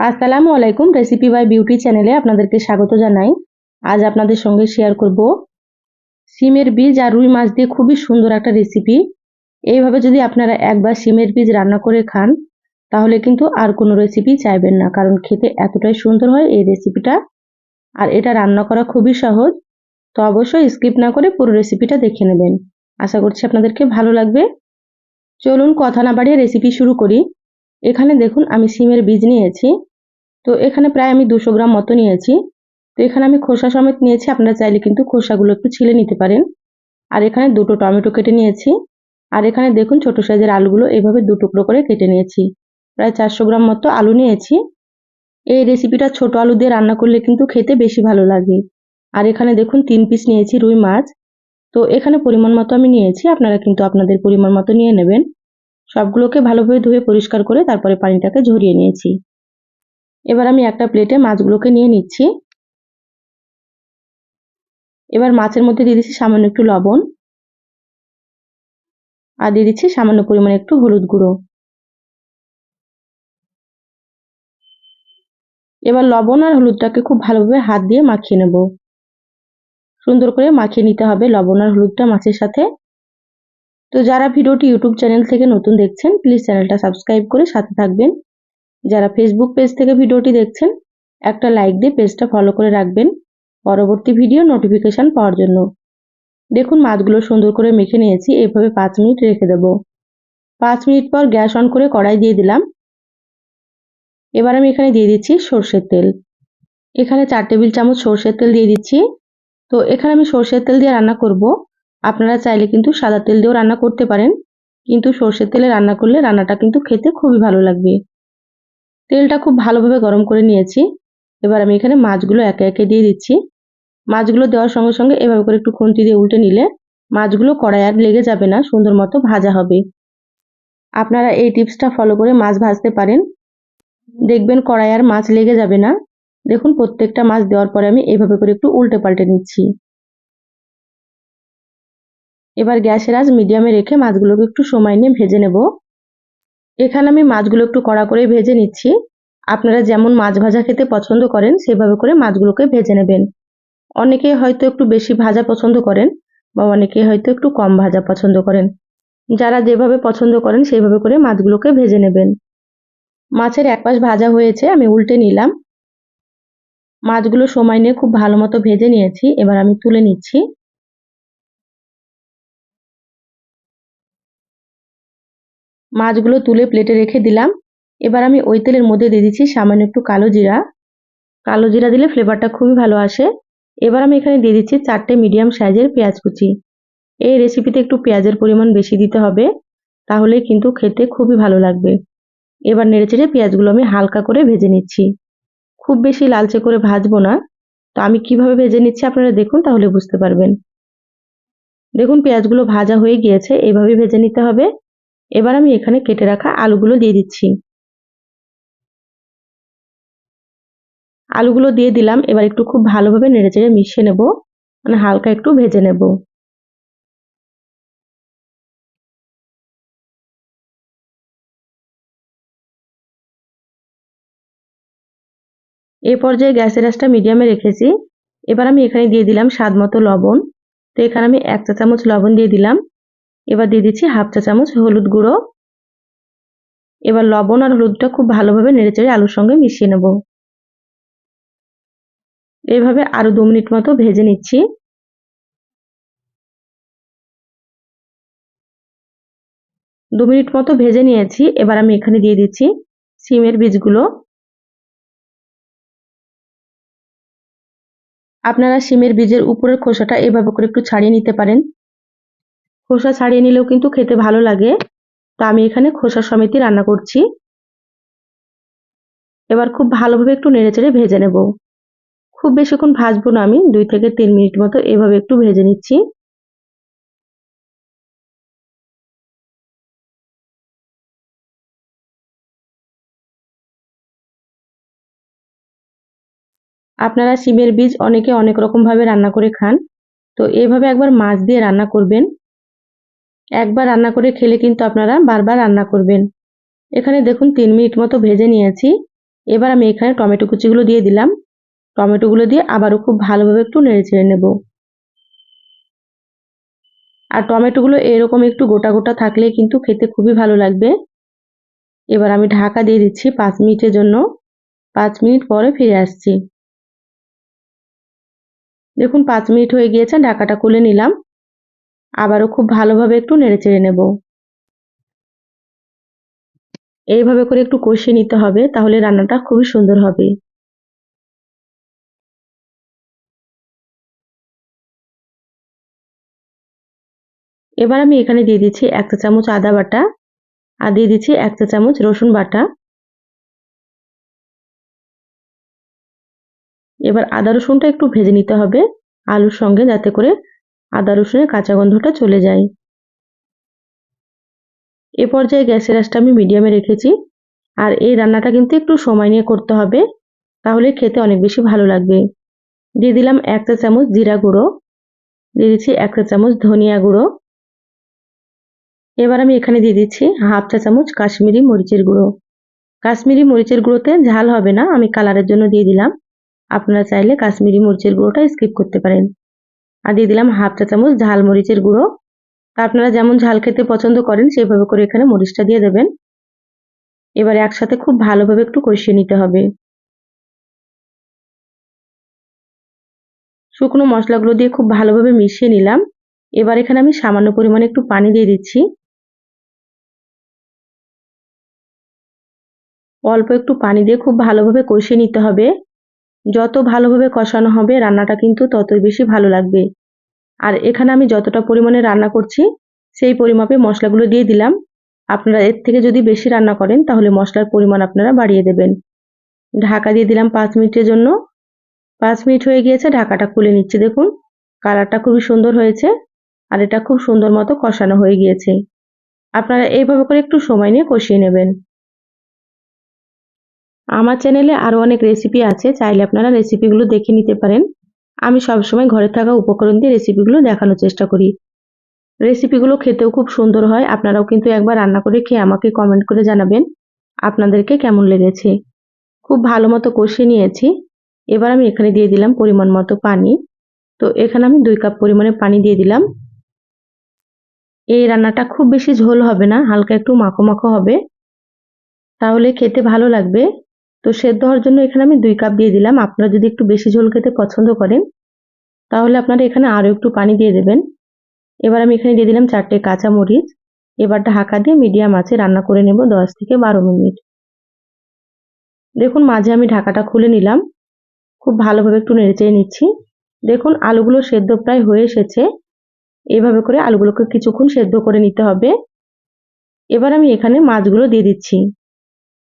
আসসালামু আলাইকুম recipe by beauty চ্যানেলে আপনাদেরকে স্বাগত জানাই। আজ আপনাদের সঙ্গে শেয়ার করব সিমের বীজ আর রুই মাছ দিয়ে খুবই সুন্দর একটা রেসিপি এইভাবে যদি আপনারা একবার সিমের বীজ রান্না করে খান, তাহলে কিন্তু আর কোনো রেসিপি চাইবেন না, কারণ খেতে এতটাই সুন্দর হয় এই রেসিপিটা আর এটা রান্না করা খুবই সহজ, তো অবশ্যই স্কিপ না করে পুরো রেসিপিটা দেখে নেবেন। আশা করছি আপনাদেরকে ভালো লাগবে। চলুন কথা না বাড়িয়ে রেসিপি শুরু করি। এখানে দেখুন, আমি সিমের বীজ নিয়েছি। তো এখানে প্রায় আমি দুশো গ্রাম মতো নিয়েছি। তো এখানে আমি খোসা সমেত নিয়েছি, আপনারা চাইলে কিন্তু খোসাগুলো একটু ছিলে নিতে পারেন। আর এখানে দুটো টমেটো কেটে নিয়েছি। আর এখানে দেখুন ছোট সাইজের আলুগুলো এইভাবে দু টুকরো করে কেটে নিয়েছি। প্রায় চারশো গ্রাম মতো আলু নিয়েছি। এই রেসিপিটা ছোট আলু দিয়ে রান্না করলে কিন্তু খেতে বেশি ভালো লাগে। আর এখানে দেখুন তিন পিস নিয়েছি রুই মাছ। তো এখানে পরিমাণ মতো আমি নিয়েছি, আপনারা কিন্তু আপনাদের পরিমাণ মতো নিয়ে নেবেন। সবগুলোকে ভালোভাবে ধুয়ে পরিষ্কার করে তারপরে পানিটাকে ঝরিয়ে নিয়েছি। এবার আমি একটা প্লেটে মাছগুলোকে নিয়ে নিচ্ছি। এবার মাছের মধ্যে দিয়ে দিচ্ছি সামান্য একটু লবণ। আর দিয়ে দিচ্ছি সামান্য পরিমাণে একটু হলুদ গুঁড়ো। এবার লবণ আর হলুদটাকে খুব ভালোভাবে হাত দিয়ে মাখিয়ে নেব। সুন্দর করে মাখিয়ে নিতে হবে লবণ আর হলুদটা মাছের সাথে। তো যারা ভিডিওটি ইউটিউব চ্যানেল থেকে নতুন দেখছেন প্লিজ চ্যানেলটা সাবস্ক্রাইব করে সাথে থাকবেন। যারা ফেসবুক পেজ থেকে ভিডিওটি দেখছেন, একটা লাইক দিয়ে পেজটা ফলো করে রাখবেন। পরবর্তী ভিডিও নোটিফিকেশান পাওয়ার জন্য। দেখুন মাছগুলো সুন্দর করে মেখে নিয়েছি, এইভাবে পাঁচ মিনিট রেখে দেব। পাঁচ মিনিট পর গ্যাস অন করে কড়াই দিয়ে দিলাম। এবার আমি এখানে দিয়ে দিচ্ছি সর্ষের তেল। এখানে চার টেবিল চামচ সর্ষের তেল দিয়ে দিচ্ছি। তো এখানে আমি সর্ষের তেল দিয়ে রান্না করব। আপনারা চাইলে কিন্তু সাদা তেল দিয়েও রান্না করতে পারেন। কিন্তু সর্ষের তেলে রান্না করলে রান্নাটা কিন্তু খেতে খুবই ভালো লাগবে। তেলটা খুব ভালোভাবে গরম করে নিয়েছি। এবার আমি এখানে মাছগুলো একে একে দিয়ে দিচ্ছি। মাছগুলো দেওয়ার সঙ্গে সঙ্গে এভাবে করে একটু খুন্তি দিয়ে উল্টে নিলে মাছগুলো কড়াই আর লেগে যাবে না, সুন্দর মতো ভাজা হবে। আপনারা এই টিপসটা ফলো করে মাছ ভাজতে পারেন। দেখবেন কড়াই আর মাছ লেগে যাবে না। দেখুন প্রত্যেকটা মাছ দেওয়ার পরে আমি এভাবে করে একটু উল্টে পাল্টে নিচ্ছি। এবার গ্যাসের আজ মিডিয়ামে রেখে মাছগুলোকে একটু সময় নিয়ে ভেজে নেব। এখানে আমি মাছগুলো একটু কড়া করে ভেজে নিচ্ছি। আপনারা যেমন মাছ ভাজা খেতে পছন্দ করেন, সেভাবে করে মাছগুলোকে ভেজে নেবেন। অনেকে হয়তো একটু বেশি ভাজা পছন্দ করেন বা অনেকে হয়তো একটু কম ভাজা পছন্দ করেন। যারা যেভাবে পছন্দ করেন, সেভাবে করে মাছগুলোকে ভেজে নেবেন। মাছের এক পাশ ভাজা হয়েছে, আমি উল্টে নিলাম। মাছগুলো সময় নিয়ে খুব ভালো মতো ভেজে নিয়েছি, এবার আমি তুলে নিচ্ছি। মাছগুলো তুলে প্লেটে রেখে দিলাম। এবার আমি ওই তেলের মধ্যে দিয়ে দিচ্ছি সামান্য একটু কালো জিরা। কালো জিরা দিলে ফ্লেভারটা খুবই ভালো আসে। এবার আমি এখানে দিয়ে দিচ্ছি চারটে মিডিয়াম সাইজের পেঁয়াজ কুচি। এই রেসিপিতে একটু পেঁয়াজের পরিমাণ বেশি দিতে হবে, তাহলে কিন্তু খেতে খুবই ভালো লাগবে। এবার নেড়েচেড়ে পেঁয়াজগুলো আমি হালকা করে ভেজে নিচ্ছি। খুব বেশি লালচে করে ভাজবো না। তো আমি কীভাবে ভেজে নিচ্ছি আপনারা দেখুন, তাহলে বুঝতে পারবেন। দেখুন, পেঁয়াজগুলো ভাজা হয়ে গিয়েছে এভাবে ভেজে নিতে হবে। এবার আমি এখানে কেটে রাখা আলুগুলো দিয়ে দিচ্ছি। আলুগুলো দিয়ে দিলাম, এবার একটু খুব ভালোভাবে নেড়েচেড়ে মিশিয়ে নেব মানে হালকা একটু ভেজে নেব। এই পর্যায়ে গ্যাসের আঁচটা মিডিয়ামে রেখেছি, এবার আমি এখানে দিয়ে দিলাম স্বাদ মতো লবণ। তো এখানে আমি এক চা চামচ লবণ দিয়ে দিলাম। এবার দিয়ে দিচ্ছি হাফ চা চামচ হলুদ গুঁড়ো। এবার লবণ আর হলুদটা খুব ভালোভাবে নেড়েচেড়ে আলুর সঙ্গে মিশিয়ে নেব। এইভাবে আরও দু মিনিট মতো ভেজে নিচ্ছি। দু মিনিট মতো ভেজে নিয়েছি, এবার আমি এখানে দিয়ে দিচ্ছি সিমের বীজগুলো। আপনারা সিমের বীজের উপরের খোসাটা এভাবে করে একটু ছাড়িয়ে নিতে পারেন। খোসা ছাড়িয়ে নিলেও কিন্তু খেতে ভালো লাগে। তো আমি এখানে খোসা সমেতই রান্না করছি। এবার খুব ভালোভাবে একটু নেড়েচেড়ে ভেজে নেব। খুব বেশিক্ষণ ভাজবো না আমি, দুই থেকে তিন মিনিট মতো এভাবে একটু ভেজে নিচ্ছি। আপনারা সিমের বীজ অনেকে অনেক রকমভাবে রান্না করে খান। তো এভাবে একবার মাছ দিয়ে রান্না করবেন। একবার রান্না করে খেলে কিন্তু আপনারা বারবার রান্না করবেন। এখানে দেখুন তিন মিনিট মতো ভেজে নিয়েছি। এবার আমি এখানে টমেটো কুচিগুলো দিয়ে দিলাম। টমেটোগুলো দিয়ে আবারও খুব ভালোভাবে একটু নেড়ে চেড়ে নেব। আর টমেটোগুলো এরকম একটু গোটা গোটা থাকলে কিন্তু খেতে খুবই ভালো লাগবে। এবার আমি ঢাকা দিয়ে দিচ্ছি পাঁচ মিনিটের জন্য। পাঁচ মিনিট পরে ফিরে আসছি। দেখুন পাঁচ মিনিট হয়ে গিয়েছে, ঢাকাটা খুলে নিলাম। আবারও খুব ভালোভাবে একটু নেড়ে চেড়ে নেব। এইভাবে করে একটু কষিয়ে নিতে হবে, তাহলে রান্নাটা খুবই সুন্দর হবে। এবার আমি এখানে দিয়ে দিচ্ছি এক চা চামচ আদা বাটা আর দিয়ে দিচ্ছি এক চা চামচ রসুন বাটা। এবার আদা রসুনটা একটু ভেজে নিতে হবে আলুর সঙ্গে যাতে করে আদা রসুনের কাঁচা গন্ধটা চলে যায়। এ পর্যায়ে গ্যাসের আঁচটা আমি মিডিয়ামে রেখেছি। আর এই রান্নাটা কিন্তু একটু সময় নিয়ে করতে হবে, তাহলে খেতে অনেক বেশি ভালো লাগবে। দিয়ে দিলাম এক চা চামচ জিরা গুঁড়ো, দিয়ে দিচ্ছি এক চা চামচ ধনিয়া গুঁড়ো। এবার আমি এখানে দিয়ে দিচ্ছি হাফ চা চামচ কাশ্মীরি মরিচের গুঁড়ো। কাশ্মীরি মরিচের গুঁড়োতে ঝাল হবে না, আমি কালারের জন্য দিয়ে দিলাম। আপনারা চাইলে কাশ্মীরি মরিচের গুঁড়োটা স্কিপ করতে পারেন। আর দিয়ে দিলাম হাফ চা চামচ ঝাল মরিচের গুঁড়ো। তা আপনারা যেমন ঝাল খেতে পছন্দ করেন, সেভাবে করে এখানে মরিচটা দিয়ে দেবেন। এবার একসাথে খুব ভালোভাবে একটু কষিয়ে নিতে হবে। শুকনো মশলাগুলো দিয়ে খুব ভালোভাবে মিশিয়ে নিলাম। এবার এখানে আমি সামান্য পরিমাণে একটু পানি দিয়ে দিচ্ছি। অল্প একটু পানি দিয়ে খুব ভালোভাবে কষিয়ে নিতে হবে। যত ভালোভাবে কষানো হবে রান্নাটা কিন্তু ততই বেশি ভালো লাগবে। আর এখানে আমি যতটা পরিমাণে রান্না করছি, সেই পরিমাপে মশলাগুলো দিয়ে দিলাম। আপনারা এর থেকে যদি বেশি রান্না করেন, তাহলে মশলার পরিমাণ আপনারা বাড়িয়ে দেবেন। ঢাকা দিয়ে দিলাম পাঁচ মিনিটের জন্য। পাঁচ মিনিট হয়ে গিয়েছে, ঢাকাটা খুলে নিচ্ছি, দেখুন। কালারটা খুবই সুন্দর হয়েছে, আর এটা খুব সুন্দর মতো কষানো হয়ে গিয়েছে। আপনারা এইভাবে করে একটু সময় নিয়ে কষিয়ে নেবেন। আমার চ্যানেলে আরও অনেক রেসিপি আছে, চাইলে আপনারা রেসিপিগুলো দেখে নিতে পারেন। আমি সবসময় ঘরে থাকা উপকরণ দিয়ে রেসিপিগুলো দেখানোর চেষ্টা করি। রেসিপিগুলো খেতেও খুব সুন্দর হয়, আপনারাও কিন্তু একবার রান্না করে খেয়ে আমাকে কমেন্ট করে জানাবেন, আপনাদেরকে কেমন লেগেছে। খুব ভালো মতো কষিয়ে নিয়েছি, এবার আমি এখানে দিয়ে দিলাম পরিমাণ মতো পানি। তো এখানে আমি দুই কাপ পরিমাণে পানি দিয়ে দিলাম। এই রান্নাটা খুব বেশি ঝোল হবে না, হালকা একটু মাখো মাখো হবে। তাহলে খেতে ভালো লাগবে। তো সেদ্ধ হওয়ার জন্য এখানে আমি দুই কাপ দিয়ে দিলাম। আপনারা যদি একটু বেশি ঝোল খেতে পছন্দ করেন, তাহলে আপনারা এখানে আরও একটু পানি দিয়ে দেবেন। এবার আমি এখানে দিয়ে দিলাম চারটে কাঁচা মরিচ এবার ঢাকা দিয়ে মিডিয়াম আছে রান্না করে নেব দশ থেকে বারো মিনিট। দেখুন, মাঝে আমি ঢাকাটা খুলে নিলাম। খুব ভালোভাবে একটু নেড়েচেড়ে নিচ্ছি। দেখুন, আলুগুলো সেদ্ধ প্রায় হয়ে এসেছে। এভাবে করে আলুগুলোকে কিছুক্ষণ সেদ্ধ করে নিতে হবে। এবার আমি এখানে মাছগুলো দিয়ে দিচ্ছি।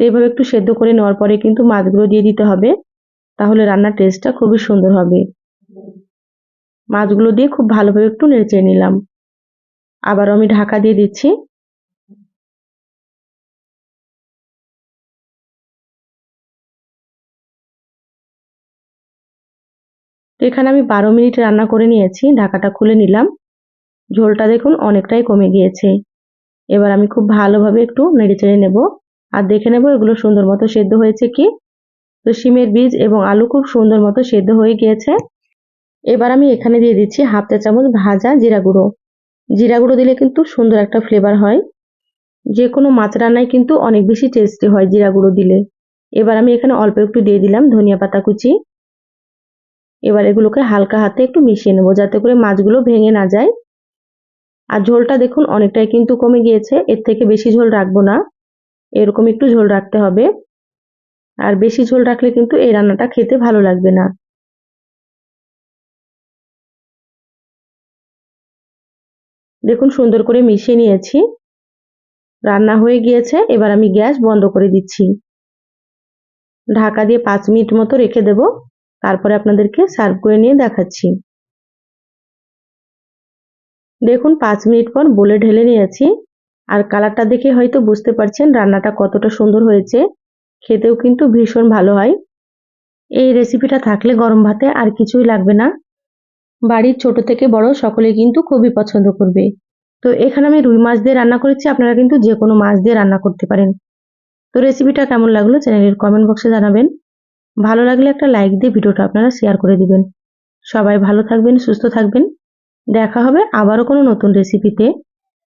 তো এভাবে একটু সেদ্ধ করে নেওয়ার পরে কিন্তু মাছগুলো দিয়ে দিতে হবে। তাহলে রান্নার টেস্টটা খুবই সুন্দর হবে। মাছগুলো দিয়ে খুব ভালোভাবে একটু নেড়ে নিলাম। আবারও আমি ঢাকা দিয়ে দিচ্ছি। তো এখানে আমি বারো মিনিট রান্না করে নিয়েছি, ঢাকাটা খুলে নিলাম। ঝোলটা দেখুন অনেকটাই কমে গিয়েছে। এবার আমি খুব ভালোভাবে একটু নেড়ে চেড়ে নেব। আর দেখে নেব, এগুলো সুন্দর মতো সেদ্ধ হয়েছে কি? তো শিমের বীজ এবং আলু খুব সুন্দর মতো সেদ্ধ হয়ে গিয়েছে। এবার আমি এখানে দিয়ে দিচ্ছি হাফ চা চামচ ভাজা জিরা গুঁড়ো। জিরা গুঁড়ো দিলে কিন্তু সুন্দর একটা ফ্লেভার হয়। যে কোনো মাছ রান্নায় কিন্তু অনেক বেশি টেস্টি হয় জিরা গুঁড়ো দিলে। এবার আমি এখানে অল্প একটু দিয়ে দিলাম ধনিয়া পাতা কুচি। এবার এগুলোকে হালকা হাতে একটু মিশিয়ে নেব যাতে করে মাছগুলো ভেঙে না যায়। আর ঝোলটা দেখুন অনেকটাই কিন্তু কমে গিয়েছে, এর থেকে বেশি ঝোল রাখব না। এরকম একটু ঝোল রাখতে হবে। আর বেশি ঝোল রাখলে কিন্তু এই রান্নাটা খেতে ভালো লাগবে না। দেখুন, সুন্দর করে মিশিয়ে নিয়েছি। রান্না হয়ে গিয়েছে, এবার আমি গ্যাস বন্ধ করে দিচ্ছি। ঢাকা দিয়ে পাঁচ মিনিট মতো রেখে দেব, তারপরে আপনাদেরকে সার্ভ করে নিয়ে দেখাচ্ছি। দেখুন, পাঁচ মিনিট পর বলে ঢেলে নিয়েছি। আর কালারটা দেখে হয়তো বুঝতে পারছেন রান্নাটা কতটা সুন্দর হয়েছে। খেতেও কিন্তু ভীষণ ভালো হয়। এই রেসিপিটা থাকলে গরম ভাতে আর কিছুই লাগবে না। বাড়ির ছোট থেকে বড় সকলে কিন্তু খুবই পছন্দ করবে। তো এখানে আমি রুই মাছ দিয়ে রান্না করেছি, আপনারা কিন্তু যে কোনো মাছ দিয়ে রান্না করতে পারেন। তো রেসিপিটা কেমন লাগল চ্যানেলের কমেন্ট বক্সে জানাবেন। ভালো লাগলে একটা লাইক দিয়ে ভিডিওটা আপনারা শেয়ার করে দিবেন। সবাই ভালো থাকবেন, সুস্থ থাকবেন। দেখা হবে আবারও কোনো নতুন রেসিপিতে